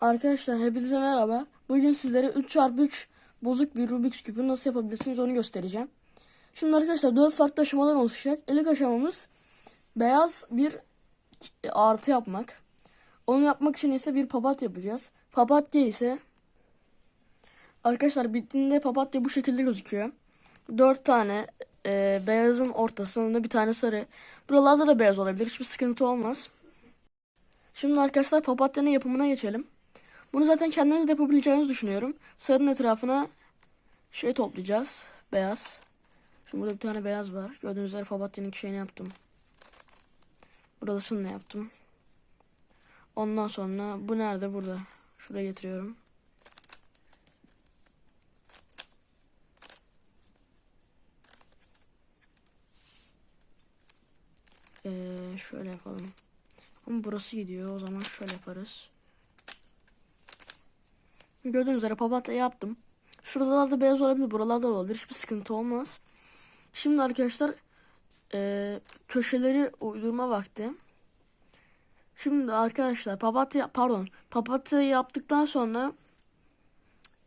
Arkadaşlar hepinize merhaba. Bugün sizlere 3x3 bozuk bir Rubik's küpü nasıl yapabilirsiniz onu göstereceğim. Şimdi arkadaşlar 4 farklı aşamadan oluşacak. İlk aşamamız beyaz bir artı yapmak. Onu yapmak için ise bir papatya yapacağız. Papatya ise arkadaşlar bittiğinde papatya bu şekilde gözüküyor. 4 tane e, beyazın ortasında bir tane sarı. Buralarda da beyaz olabilir. Hiçbir sıkıntı olmaz. Şimdi arkadaşlar papatyanın yapımına geçelim. Bunu zaten kendiniz de yapabileceğinizi düşünüyorum. Sarının etrafına şey toplayacağız. Beyaz. Şimdi burada bir tane beyaz var. Gördüğünüz üzere papatyanın şeyini yaptım. Burasını da yaptım. Ondan sonra bu nerede? Burada. Şuraya getiriyorum. Ee, şöyle yapalım. Ama burası gidiyor. O zaman şöyle yaparız. Gördüğünüz üzere papatya yaptım. Şuralarda beyaz olabilir, buralarda da olabilir. Hiçbir sıkıntı olmaz. Şimdi arkadaşlar e, köşeleri uydurma vakti. Şimdi arkadaşlar papatya pardon papatyayı yaptıktan sonra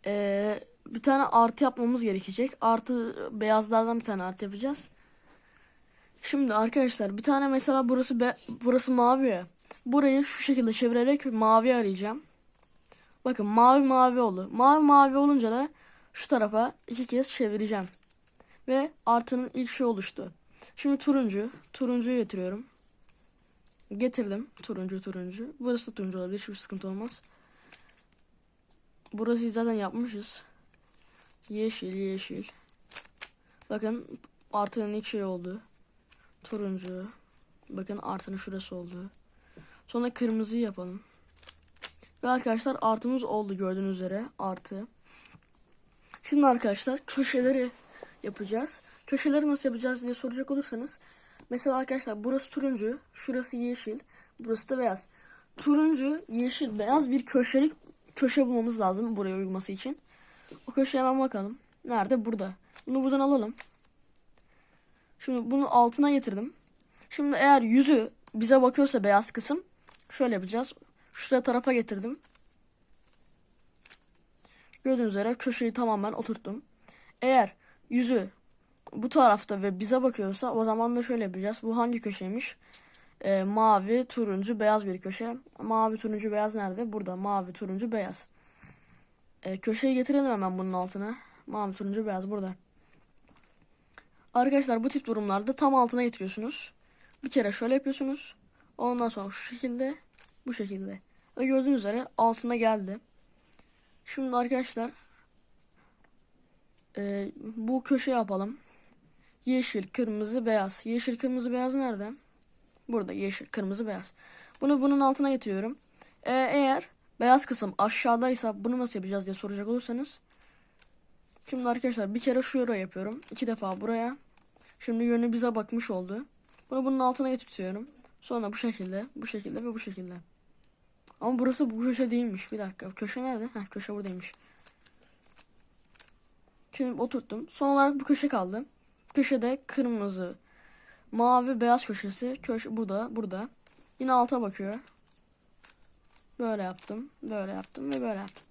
e, bir tane artı yapmamız gerekecek. Artı beyazlardan bir tane artı yapacağız. Şimdi arkadaşlar bir tane mesela burası be, burası mavi ya. Burayı şu şekilde çevirerek mavi arayacağım. Bakın mavi mavi oldu. Mavi mavi olunca da şu tarafa iki kez çevireceğim. Ve artının ilk şey oluştu. Şimdi turuncu. Turuncuyu getiriyorum. Getirdim. Turuncu turuncu. Burası da turuncu olabilir. Hiçbir sıkıntı olmaz. Burası zaten yapmışız. Yeşil yeşil. Bakın artının ilk şey oldu. Turuncu. Bakın artının şurası oldu. Sonra kırmızıyı yapalım. Ve arkadaşlar artımız oldu gördüğünüz üzere artı. Şimdi arkadaşlar köşeleri yapacağız. Köşeleri nasıl yapacağız diye soracak olursanız. Mesela arkadaşlar burası turuncu, şurası yeşil, burası da beyaz. Turuncu, yeşil, beyaz bir köşelik köşe bulmamız lazım buraya uyması için. O köşeye hemen bakalım. Nerede? Burada. Bunu buradan alalım. Şimdi bunu altına getirdim. Şimdi eğer yüzü bize bakıyorsa beyaz kısım şöyle yapacağız. Şuraya tarafa getirdim. Gördüğünüz üzere köşeyi tamamen oturttum. Eğer yüzü bu tarafta ve bize bakıyorsa o zaman da şöyle yapacağız. Bu hangi köşeymiş? Ee, mavi, turuncu, beyaz bir köşe. Mavi, turuncu, beyaz nerede? Burada. Mavi, turuncu, beyaz. Ee, köşeyi getirelim hemen bunun altına. Mavi, turuncu, beyaz burada. Arkadaşlar bu tip durumlarda tam altına getiriyorsunuz. Bir kere şöyle yapıyorsunuz. Ondan sonra şu şekilde, bu şekilde. Ve gördüğünüz üzere altına geldi. Şimdi arkadaşlar e, bu köşe yapalım. Yeşil, kırmızı, beyaz. Yeşil, kırmızı, beyaz nerede? Burada yeşil, kırmızı, beyaz. Bunu bunun altına getiriyorum. E, eğer beyaz kısım aşağıdaysa bunu nasıl yapacağız diye soracak olursanız. Şimdi arkadaşlar bir kere şuraya yapıyorum. iki defa buraya. Şimdi yönü bize bakmış oldu. Bunu bunun altına getiriyorum. Sonra bu şekilde, bu şekilde ve bu şekilde. Ama burası bu köşe değilmiş. Bir dakika. Köşe nerede? Heh, köşe buradaymış. Şimdi oturttum. Son olarak bu köşe kaldı. Köşede kırmızı, mavi, beyaz köşesi. Köşe burada, burada. Yine alta bakıyor. Böyle yaptım, böyle yaptım ve böyle yaptım.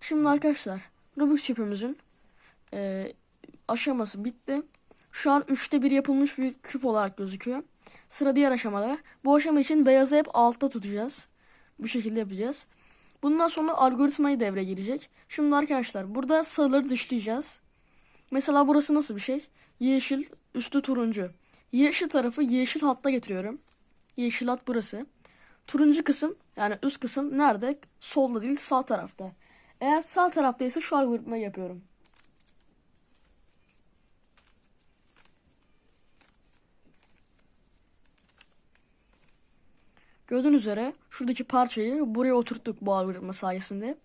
Şimdi arkadaşlar Rubik's küpümüzün e, aşaması bitti. Şu an üçte bir yapılmış bir küp olarak gözüküyor. Sıra diğer aşamada. Bu aşama için beyazı hep altta tutacağız. Bu şekilde yapacağız. Bundan sonra algoritmayı devre girecek. Şimdi arkadaşlar burada sarıları dışlayacağız. Mesela burası nasıl bir şey? Yeşil, üstü turuncu. Yeşil tarafı yeşil hatta getiriyorum. Yeşil hat burası. Turuncu kısım yani üst kısım nerede? Solda değil sağ tarafta. Eğer sağ taraftaysa şu algoritmayı yapıyorum. Gördüğünüz üzere şuradaki parçayı buraya oturttuk bu algoritma sayesinde.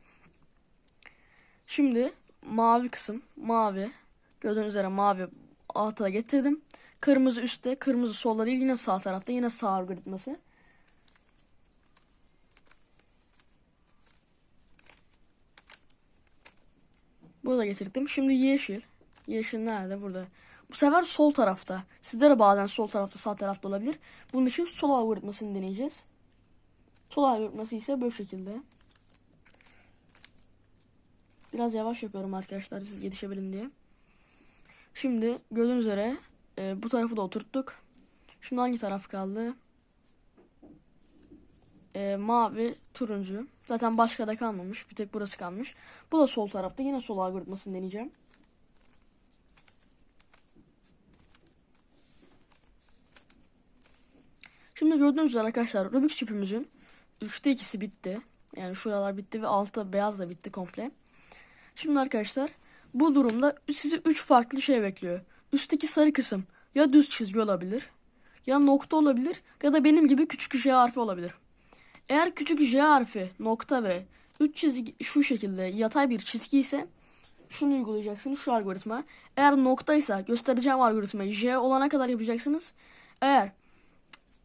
Şimdi mavi kısım mavi gördüğünüz üzere mavi alta getirdim. Kırmızı üstte kırmızı solda değil yine sağ tarafta yine sağ algoritması. Burada getirdim. Şimdi yeşil. Yeşil nerede? Burada. Bu sefer sol tarafta. Sizde de bazen sol tarafta sağ tarafta olabilir. Bunun için sol algoritmasını deneyeceğiz. Sol algoritması ise bu şekilde. Biraz yavaş yapıyorum arkadaşlar siz yetişebilin diye. Şimdi gördüğünüz üzere e, bu tarafı da oturttuk. Şimdi hangi taraf kaldı? E, mavi, turuncu. Zaten başka da kalmamış. Bir tek burası kalmış. Bu da sol tarafta. Yine sol algoritmasını deneyeceğim. Şimdi gördüğünüz üzere arkadaşlar Rubik's küpümüzün 3'te ikisi bitti. Yani şuralar bitti ve altta beyaz da bitti komple. Şimdi arkadaşlar bu durumda sizi 3 farklı şey bekliyor. Üstteki sarı kısım ya düz çizgi olabilir ya nokta olabilir ya da benim gibi küçük J harfi olabilir. Eğer küçük J harfi nokta ve 3 çizgi şu şekilde yatay bir çizgi ise şunu uygulayacaksınız şu algoritma. Eğer noktaysa göstereceğim algoritmayı J olana kadar yapacaksınız. Eğer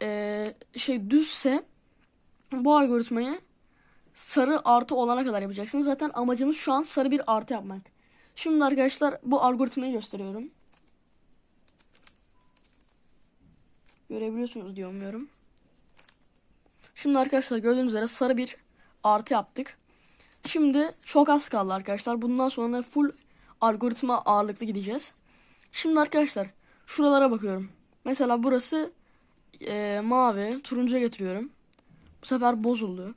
eee, şey düzse bu algoritmayı sarı artı olana kadar yapacaksınız. Zaten amacımız şu an sarı bir artı yapmak. Şimdi arkadaşlar bu algoritmayı gösteriyorum. Görebiliyorsunuz diye umuyorum. Şimdi arkadaşlar gördüğünüz üzere sarı bir artı yaptık. Şimdi çok az kaldı arkadaşlar. Bundan sonra full algoritma ağırlıklı gideceğiz. Şimdi arkadaşlar şuralara bakıyorum. Mesela burası eee, mavi, turuncuya getiriyorum. Bu sefer bozuldu.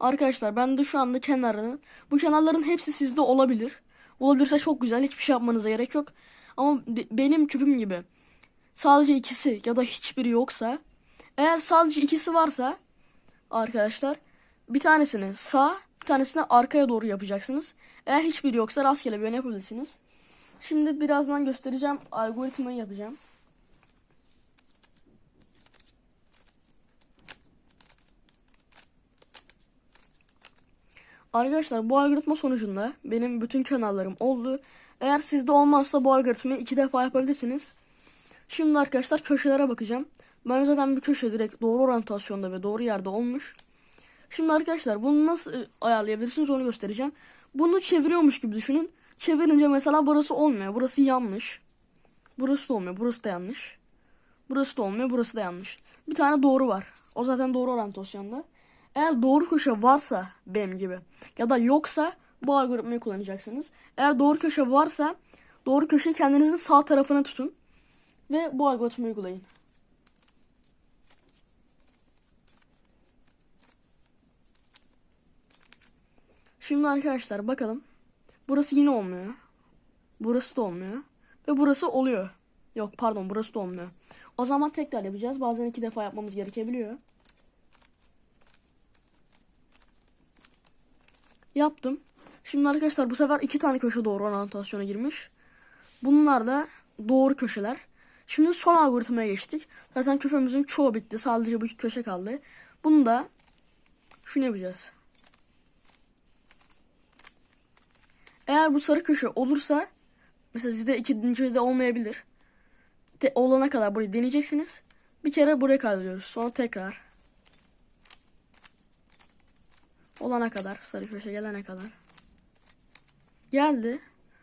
Arkadaşlar ben de şu anda kenarını bu kenarların hepsi sizde olabilir. Olabilirse çok güzel hiçbir şey yapmanıza gerek yok. Ama benim küpüm gibi sadece ikisi ya da hiçbiri yoksa eğer sadece ikisi varsa arkadaşlar bir tanesini sağ bir tanesini arkaya doğru yapacaksınız. Eğer hiçbiri yoksa rastgele yöne yapabilirsiniz. Şimdi birazdan göstereceğim algoritmayı yapacağım. Arkadaşlar bu algoritma sonucunda benim bütün kanallarım oldu. Eğer sizde olmazsa bu algoritmayı iki defa yapabilirsiniz. Şimdi arkadaşlar köşelere bakacağım. Ben zaten bir köşe direkt doğru oryantasyonda ve doğru yerde olmuş. Şimdi arkadaşlar bunu nasıl e, ayarlayabilirsiniz onu göstereceğim. Bunu çeviriyormuş gibi düşünün. Çevirince mesela burası olmuyor. Burası yanlış. Burası da olmuyor. Burası da yanlış. Burası da olmuyor. Burası da yanlış. Bir tane doğru var. O zaten doğru oryantasyonda. Eğer doğru köşe varsa benim gibi ya da yoksa bu algoritmayı kullanacaksınız. Eğer doğru köşe varsa doğru köşeyi kendinizin sağ tarafına tutun ve bu algoritmayı uygulayın. Şimdi arkadaşlar bakalım. Burası yine olmuyor. Burası da olmuyor. Ve burası oluyor. Yok pardon burası da olmuyor. O zaman tekrar yapacağız. Bazen iki defa yapmamız gerekebiliyor. Yaptım. Şimdi arkadaşlar bu sefer iki tane köşe doğru oryantasyona girmiş. Bunlar da doğru köşeler. Şimdi son algoritmaya geçtik. Zaten küpemizin çoğu bitti. Sadece bu iki köşe kaldı. Bunu da şunu yapacağız. Eğer bu sarı köşe olursa mesela sizde ikinci de olmayabilir. De, olana kadar burayı deneyeceksiniz. Bir kere buraya kaydırıyoruz. Sonra tekrar. Olana kadar. Sarı köşe gelene kadar. Geldi.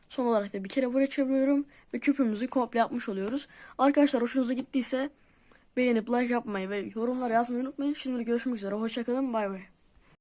Son olarak da bir kere buraya çeviriyorum. Ve küpümüzü komple yapmış oluyoruz. Arkadaşlar hoşunuza gittiyse beğenip like yapmayı ve yorumlar yazmayı unutmayın. Şimdi görüşmek üzere. Hoşçakalın. Bay bay.